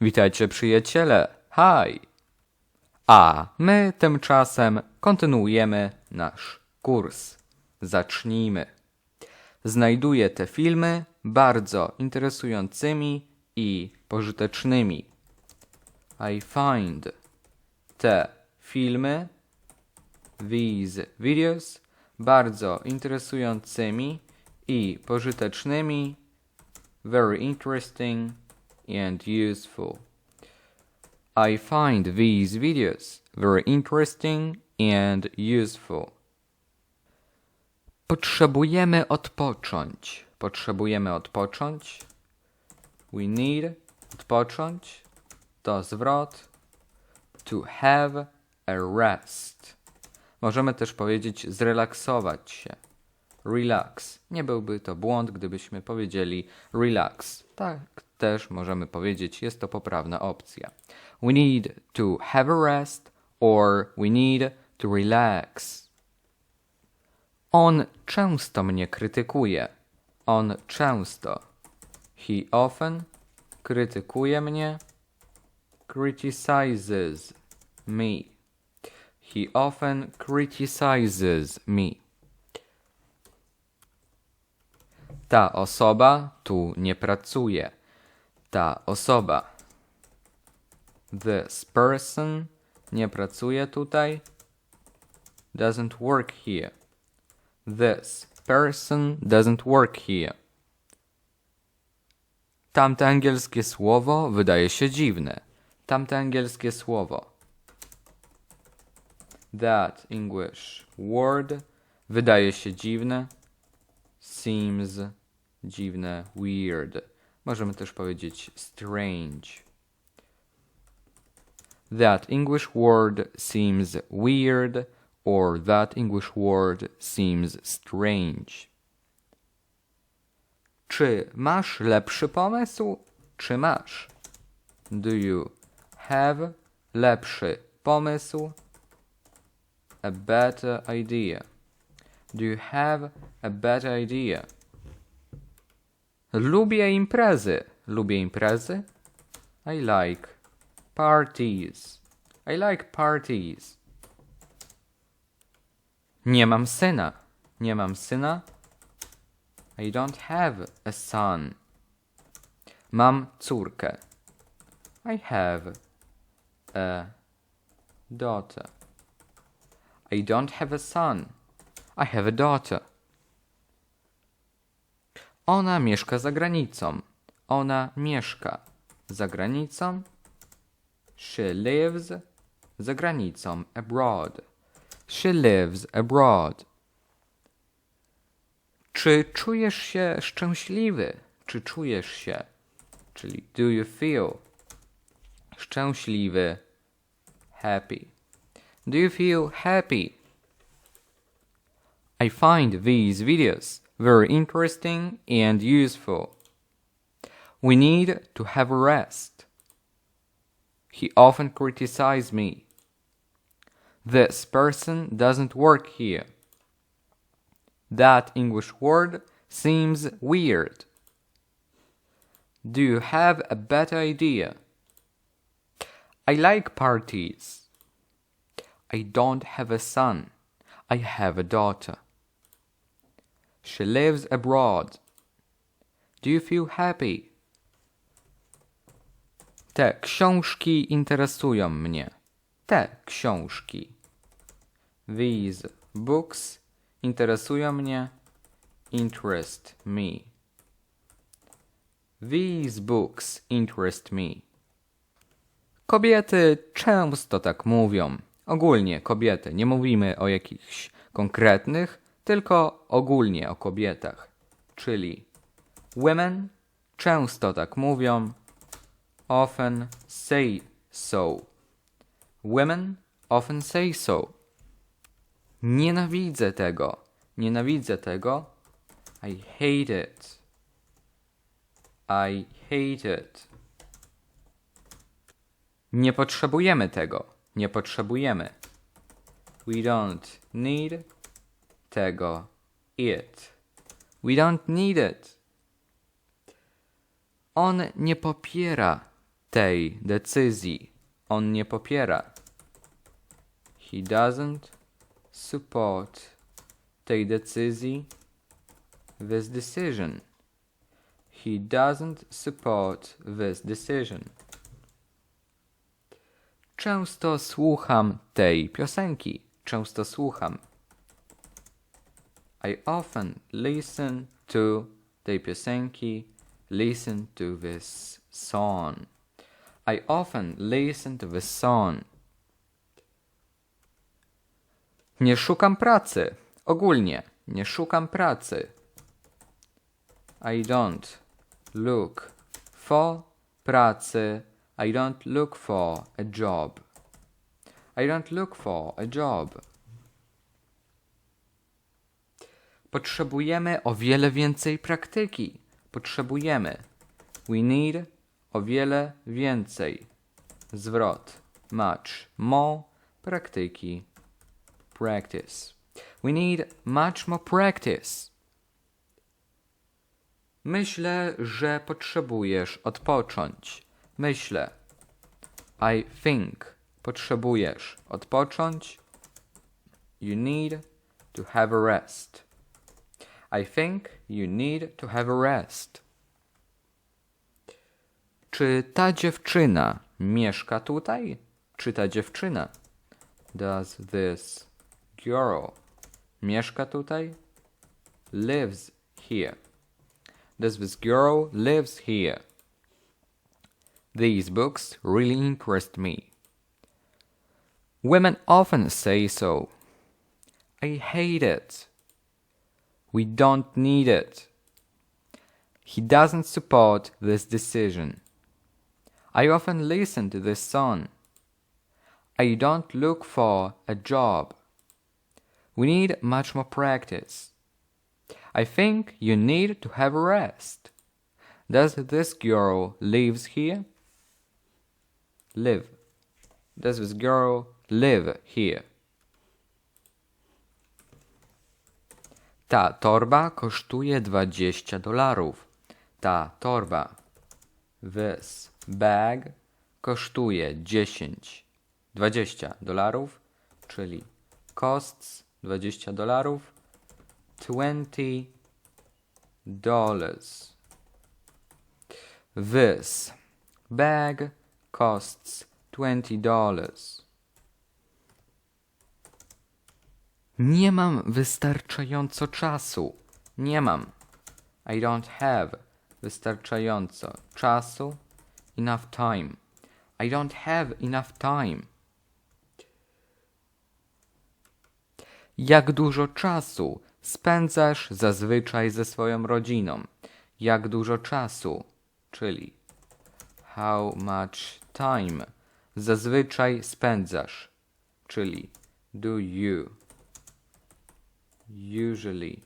Witajcie przyjaciele. Hi. A my tymczasem kontynuujemy nasz kurs. Zacznijmy. Znajduję te filmy bardzo interesującymi i pożytecznymi. I find te filmy, these videos, bardzo interesującymi i pożytecznymi, very interesting and useful. I find these videos very interesting and useful. Potrzebujemy odpocząć. Potrzebujemy odpocząć. We need odpocząć. To zwrot. To have a rest. Możemy też powiedzieć zrelaksować się. Relax. Nie byłby to błąd, gdybyśmy powiedzieli relax. Tak też możemy powiedzieć, jest to poprawna opcja. We need to have a rest or we need to relax. On często mnie krytykuje. On często. He often krytykuje mnie. Criticizes me. He often criticizes me. Ta osoba tu nie pracuje. Ta osoba. This person nie pracuje tutaj. Doesn't work here. This person doesn't work here. Tamte angielskie słowo wydaje się dziwne. Tamte angielskie słowo. That English word wydaje się dziwne. Seems dziwne, weird. Możemy też powiedzieć strange. That English word seems weird or that English word seems strange. Czy masz lepszy pomysł? Czy masz? Do you have lepszy pomysł? A better idea. Do you have a better idea? Lubię imprezy. Lubię imprezy. I like parties. I like parties. Nie mam syna. Nie mam syna. I don't have a son. Mam córkę. I have a daughter. I don't have a son. I have a daughter. Ona mieszka za granicą. Ona mieszka za granicą. She lives za granicą, abroad. She lives abroad. Czy czujesz się szczęśliwy? Czy czujesz się? Czyli do you feel szczęśliwy? Happy. Do you feel happy? I find these videos very interesting and useful. We need to have a rest. He often criticizes me. This person doesn't work here. That English word seems weird. Do you have a better idea? I like parties. I don't have a son. I have a daughter. She lives abroad. Do you feel happy? Te książki interesują mnie. Te książki. These books interesują mnie. Interest me. These books interest me. Kobiety często tak mówią. Ogólnie kobiety. Nie mówimy o jakichś konkretnych, tylko ogólnie o kobietach. Czyli women często tak mówią. Often say so. Women often say so. Nienawidzę tego. Nienawidzę tego. I hate it. I hate it. Nie potrzebujemy tego. Nie potrzebujemy. We don't need tego. It. We don't need it. On nie popiera tej decyzji. On nie popiera. He doesn't support tej decyzji. This decision. He doesn't support this decision. Często słucham tej piosenki. Często słucham. I often listen to tej piosenki. Listen to this song. I often listen to this song. Nie szukam pracy. Ogólnie, nie szukam pracy. I don't look for pracy. I don't look for a job. I don't look for a job. Potrzebujemy o wiele więcej praktyki. Potrzebujemy. We need o wiele więcej. Zwrot. Much more praktyki. Practice. We need much more practice. Myślę, że potrzebujesz odpocząć. Myślę. I think. Potrzebujesz odpocząć. You need to have a rest. I think you need to have a rest. Czy ta dziewczyna mieszka tutaj? Czy ta dziewczyna? Does this girl mieszka tutaj? Lives here. Does this girl lives here? These books really interest me. Women often say so. I hate it. We don't need it. He doesn't support this decision. I often listen to this song. I don't look for a job. We need much more practice. I think you need to have a rest. Does this girl lives here? Live. Does this girl live here? Ta torba kosztuje 20 dolarów. Ta torba. This bag kosztuje 10, 20 dolarów, czyli costs 20 dolarów, 20 dollars. This bag costs 20 dollars. Nie mam wystarczająco czasu. Nie mam. I don't have wystarczająco czasu. Enough time. I don't have enough time. Jak dużo czasu spędzasz zazwyczaj ze swoją rodziną? Jak dużo czasu, czyli how much time zazwyczaj spędzasz, czyli do you usually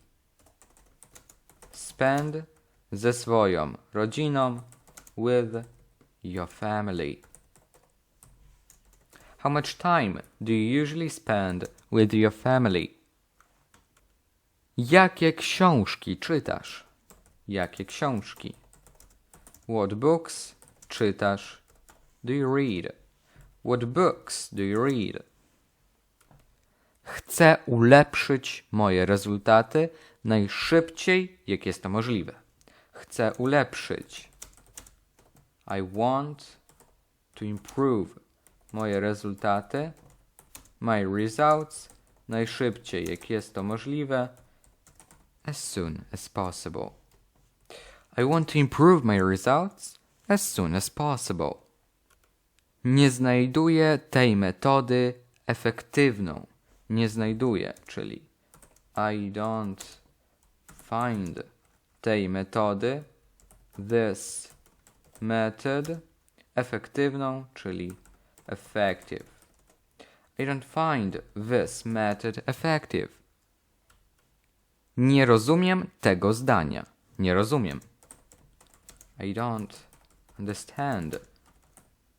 spend ze swoją rodziną with your family. How much time do you usually spend with your family? Jakie książki czytasz? Jakie książki? What books czytasz? Do you read? What books do you read? Chcę ulepszyć moje rezultaty najszybciej, jak jest to możliwe. Chcę ulepszyć. I want to improve moje rezultaty, my results, najszybciej, jak jest to możliwe, as soon as possible. I want to improve my results as soon as possible. Nie znajduję tej metody efektywną. Nie znajduję, czyli I don't find tej metody, this method, efektywną, czyli effective. I don't find this method effective. Nie rozumiem tego zdania. Nie rozumiem. I don't understand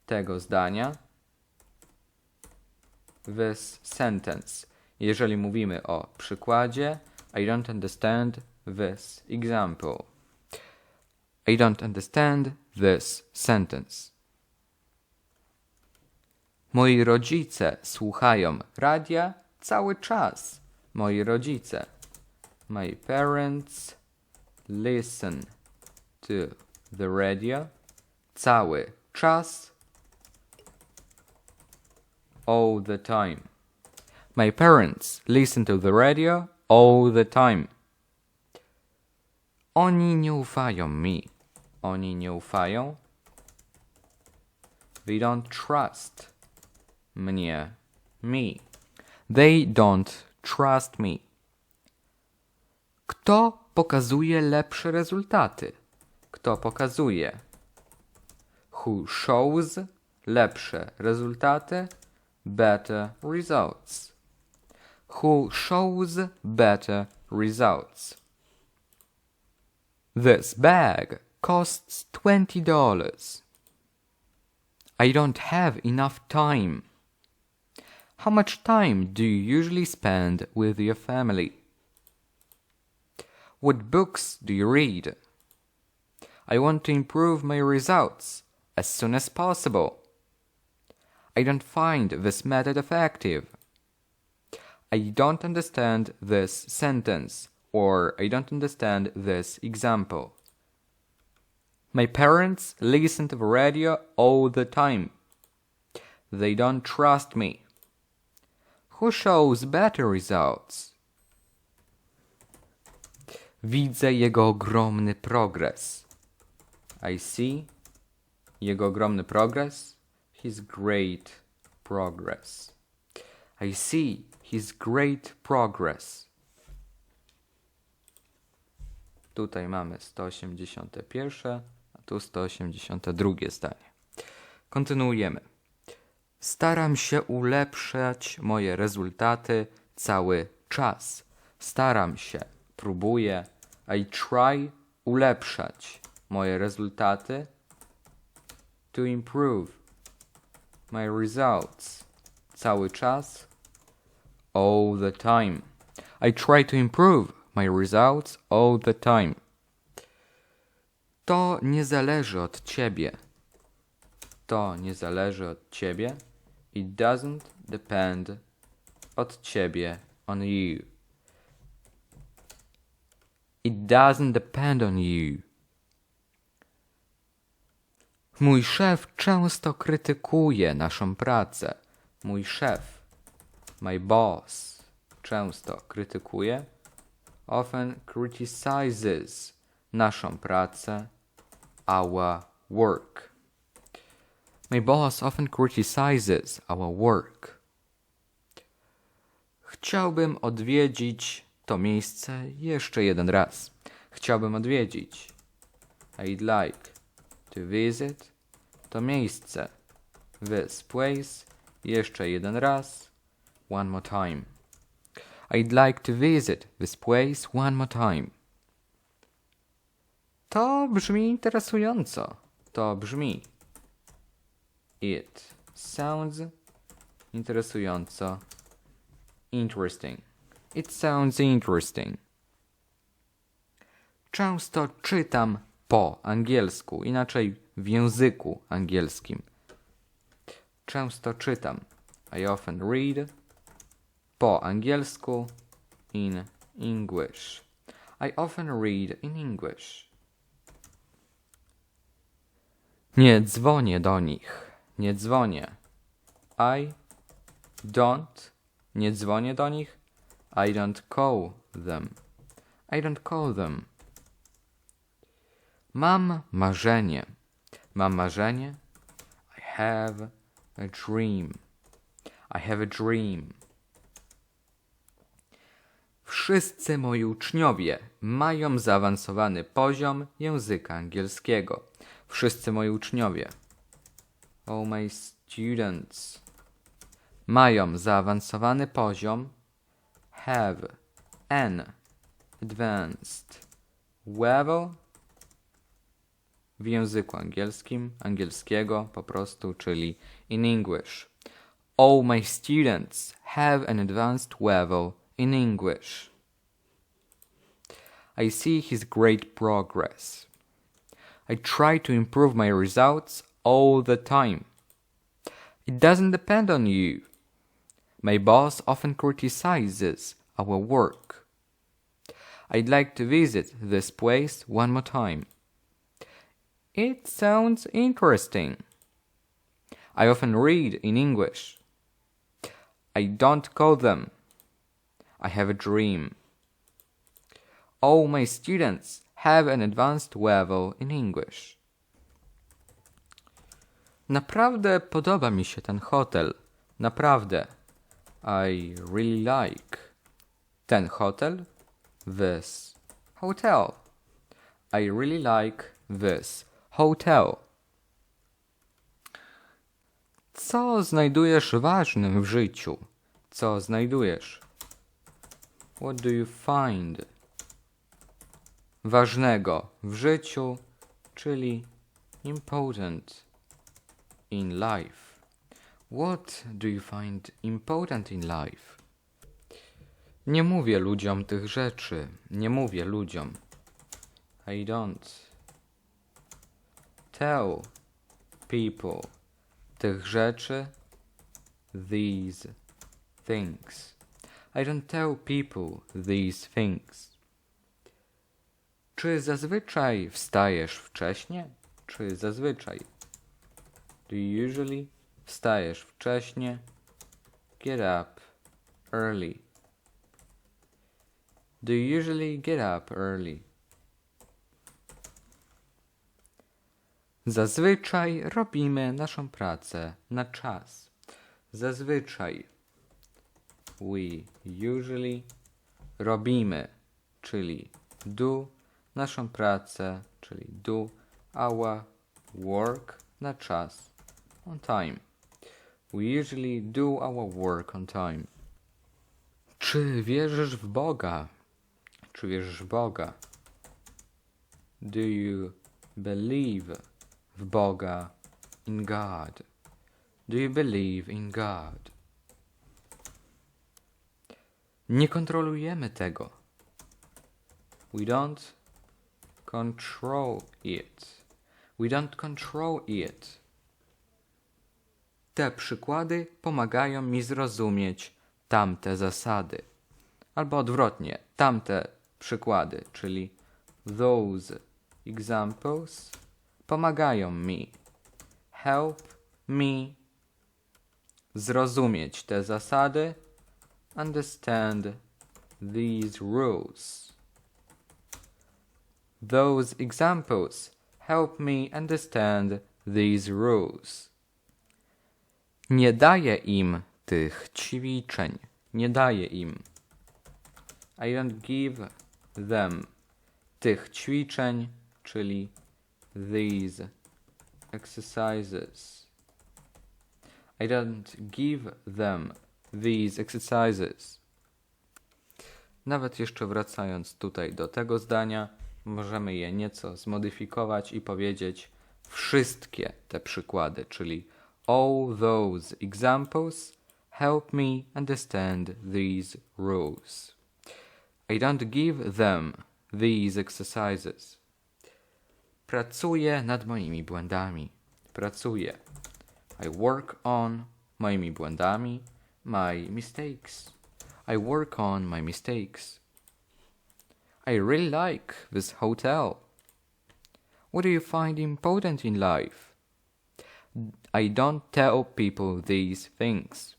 tego zdania. This sentence. Jeżeli mówimy o przykładzie, I don't understand this example. I don't understand this sentence. Moi rodzice słuchają radia cały czas. Moi rodzice. My parents listen to the radio cały czas. All the time. My parents listen to the radio all the time. Oni nie ufają mi. Oni nie ufają. They don't trust mnie. Me. They don't trust me. Kto pokazuje lepsze rezultaty? Kto pokazuje? Who shows lepsze rezultaty? Better results. Who shows better results? This bag costs $20. I don't have enough time. How much time do you usually spend with your family? What books do you read? I want to improve my results as soon as possible. I don't find this method effective. I don't understand this sentence or I don't understand this example. My parents listen to the radio all the time. They don't trust me. Who shows better results? Widzę jego ogromny progres. I see jego ogromny progres. His great progress. I see his great progress. Tutaj mamy 181, a tu 182 zdanie. Kontynuujemy. Staram się ulepszać moje rezultaty cały czas. Staram się, próbuję. I try ulepszać moje rezultaty. To improve my results. Cały czas. All the time. I try to improve my results all the time. To nie zależy od ciebie. To nie zależy od ciebie. It doesn't depend od ciebie on you. It doesn't depend on you. Mój szef często krytykuje naszą pracę. Mój szef, my boss, często krytykuje, often criticizes naszą pracę, our work. My boss often criticizes our work. Chciałbym odwiedzić to miejsce jeszcze jeden raz. Chciałbym odwiedzić. I'd like to visit to miejsce. This place jeszcze jeden raz. One more time. I'd like to visit this place one more time. To brzmi interesująco. To brzmi. It sounds interesująco. Interesting. It sounds interesting. Często czytam po angielsku, inaczej w języku angielskim. Często czytam. I often read po angielsku in English. I often read in English. Nie dzwonię do nich. Nie dzwonię. I don't. Nie dzwonię do nich. I don't call them. I don't call them. Mam marzenie. Mam marzenie. I have a dream. I have a dream. Wszyscy moi uczniowie mają zaawansowany poziom języka angielskiego. Wszyscy moi uczniowie. All my students mają zaawansowany poziom have an advanced level w języku angielskim, angielskiego po prostu, czyli in English. All my students have an advanced level in English. I see his great progress. I try to improve my results all the time. It doesn't depend on you. My boss often criticizes our work. I'd like to visit this place one more time. It sounds interesting. I often read in English. I don't call them. I have a dream. All my students have an advanced level in English. Naprawdę podoba mi się ten hotel. Naprawdę. I really like ten hotel. This hotel. I really like this hotel. Co znajdujesz ważnym w życiu? Co znajdujesz? What do you find ważnego w życiu, czyli important in life? What do you find important in life? Nie mówię ludziom tych rzeczy. Nie mówię ludziom. I don't tell people tych rzeczy. These things. I don't tell people these things. Czy zazwyczaj wstajesz wcześnie? Czy zazwyczaj? Do you usually wstajesz wcześnie? Get up early. Do you usually get up early? Zazwyczaj robimy naszą pracę na czas. Zazwyczaj we usually robimy, czyli do naszą pracę, czyli do our work na czas on time. We usually do our work on time. Czy wierzysz w Boga? Czy wierzysz w Boga? Do you believe w Boga in God? Do you believe in God? Nie kontrolujemy tego. We don't control it. We don't control it. Te przykłady pomagają mi zrozumieć tamte zasady. Albo odwrotnie, tamte przykłady, czyli those examples pomagają mi. Help me zrozumieć te zasady understand these rules. Those examples help me understand these rules. Nie daję im tych ćwiczeń. Nie daję im. I don't give them tych ćwiczeń, czyli these exercises. I don't give them these exercises. Nawet jeszcze wracając tutaj do tego zdania, możemy je nieco zmodyfikować i powiedzieć wszystkie te przykłady, czyli all those examples help me understand these rules. I don't give them these exercises. Pracuję nad moimi błędami. Pracuję. I work on moimi błędami my mistakes. I work on my mistakes. I really like this hotel. What do you find important in life? I don't tell people these things.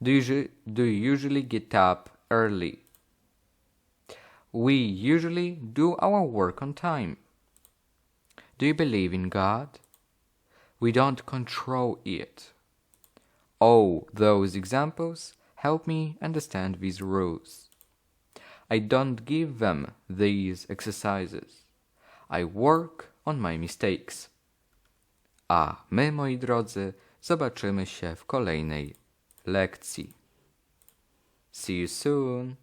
Do you, do you usually get up early? We usually do our work on time. Do you believe in God? We don't control it. All those examples help me understand these rules. I don't give them these exercises. I work on my mistakes. A my, moi drodzy, zobaczymy się w kolejnej lekcji. See you soon.